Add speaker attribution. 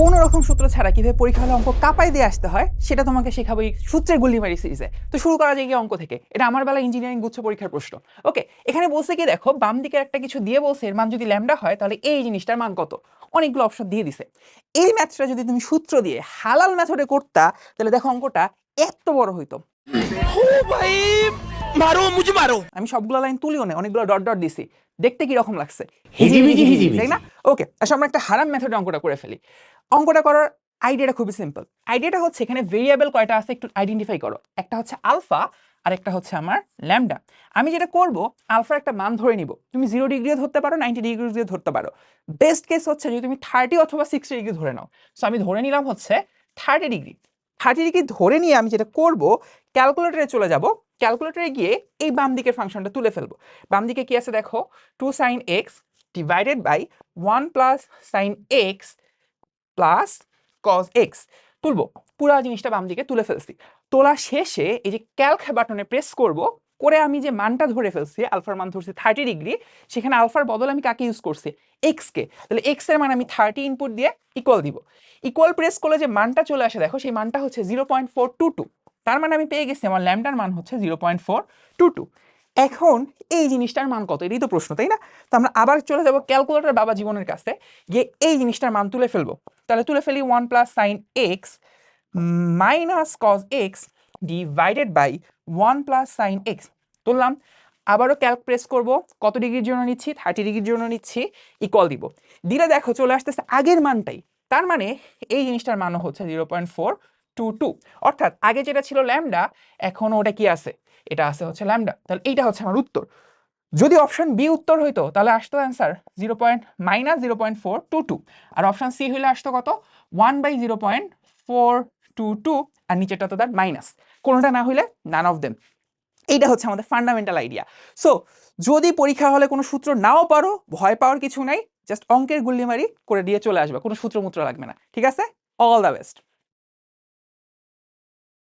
Speaker 1: কোনো রকম সূত্র ছাড়া কীভাবে পরীক্ষা হলে অঙ্ক কাঁপাই দিয়ে আসতে হয় সেটা তোমাকে শেখাবো এই সূত্রের গুলিমারি সিরিজে। তো শুরু করা যায় কি অঙ্ক থেকে। এটা আমার বেলা ইঞ্জিনিয়ারিং গুচ্ছ পরীক্ষার প্রশ্ন। ওকে এখানে বলছে কি দেখো বাম দিকের একটা কিছু দিয়ে বলছে এর মান যদি ল্যামডা হয় তাহলে এই জিনিসটার মান কত? অনেকগুলো অপশন দিয়ে দিছে। এই ম্যাথটা যদি তুমি সূত্র দিয়ে হালাল ম্যাথডে করতা তাহলে দেখো অঙ্কটা এত বড় হইতো। আমি সবগুলো লাইন তুলিও না অনেকগুলো ডট ডট দিছি। দেখতে কি রকম লাগছে
Speaker 2: হিজিবিজি হিজিবিজি।
Speaker 1: তাই না? ওকে আসলে আমরা একটা হারাম মেথডে অঙ্কটা করে ফেলি। অঙ্কটা করার আইডিয়াটা খুবই সিম্পল আইডিয়াটা হচ্ছে এখানে ভেরিয়েবল কয়টা আছে একটু আইডেন্টিফাই করো। একটা হচ্ছে আলফা আর একটা হচ্ছে আমার ল্যামডা আমি যেটা করব আলফার একটা মান ধরে নিব। তুমি জিরো ডিগ্রিও ধরতে পারো নাইনটি ডিগ্রি দিয়ে ধরতে পারো। বেস্ট কেস হচ্ছে যদি তুমি থার্টি অথবা সিক্সটি ডিগ্রি ধরে নাও। সো আমি ধরে নিলাম হচ্ছে থার্টি ডিগ্রি থার্টি ডিগ্রি ধরে নিয়ে আমি যেটা করব ক্যালকুলেটরে চলে যাব ক্যালকুলেটরে গিয়ে এই বাম দিকের ফাংশনটা তুলে ফেলব। বাম দিকে কি আছে দেখো? Two sine x divided by one plus sine x plus cos x তুলবো, পুরো জিনিসটা বাম দিকে তুলে ফেলছি। তোলা শেষে এই যে ক্যালক বাটনে প্রেস করব, করে আমি যে মানটা ধরে ফেলছি আলফার মান ধরছি থার্টি ডিগ্রি সেখানে আলফার বদলে আমি কাকে ইউজ করছি? এক্সকে তাহলে এক্সের মান আমি থার্টি ইনপুট দিয়ে ইকুয়াল দিব। ইকুয়াল প্রেস করলে যে মানটা চলে আসে, দেখো সেই মানটা হচ্ছে zero point four two two তার মানে আমি পেয়ে গেছি আমার ল্যামডার মান হচ্ছে zero point four two two. এখন এই জিনিসটার মান কত? এটাই তো প্রশ্ন, তাই না? তো আমরা আবার চলে যাব ক্যালকুলেটর বাবা জীবনের কাছে, গিয়ে এই জিনিসটার মান তুলে ফেলব। তাহলে তুলে ফেলি one plus sine x minus cos x divided by one plus sine x. তুললাম, আবারও ক্যালক প্রেস করব, কত ডিগ্রির জন্য নিচ্ছি? থার্টি ডিগ্রির জন্য নিচ্ছি ইকল দিব। দিলে দেখো চলে আসতেছে আগের মানটাই, তার মানে এই জিনিসটার মানও হচ্ছে zero point four two two. অর্থাৎ আগে যেটা ছিল ল্যামডা, এখন ওটা কি আছে? এটা আছে হচ্ছে ল্যামডা। তাহলে এইটা হচ্ছে আমার উত্তর। যদি অপশন বি উত্তর হইতো, তাহলে আসতো answer zero point minus zero point four two two. আর অপশন সি হইলে আসতো কত? One by zero point four two two. আর নিচেরটা তো তার মাইনাস। কোনোটা না হইলে নান অফ দেম এইটা হচ্ছে আমাদের ফান্ডামেন্টাল আইডিয়া সো যদি পরীক্ষা হলে কোনো সূত্র নাও পারো, ভয় পাওয়ার কিছু নাই জাস্ট অঙ্কের গুল্লিমারি করে দিয়ে চলে আসবে। কোনো সূত্র মূত্র লাগবে না। ঠিক আছে? All the best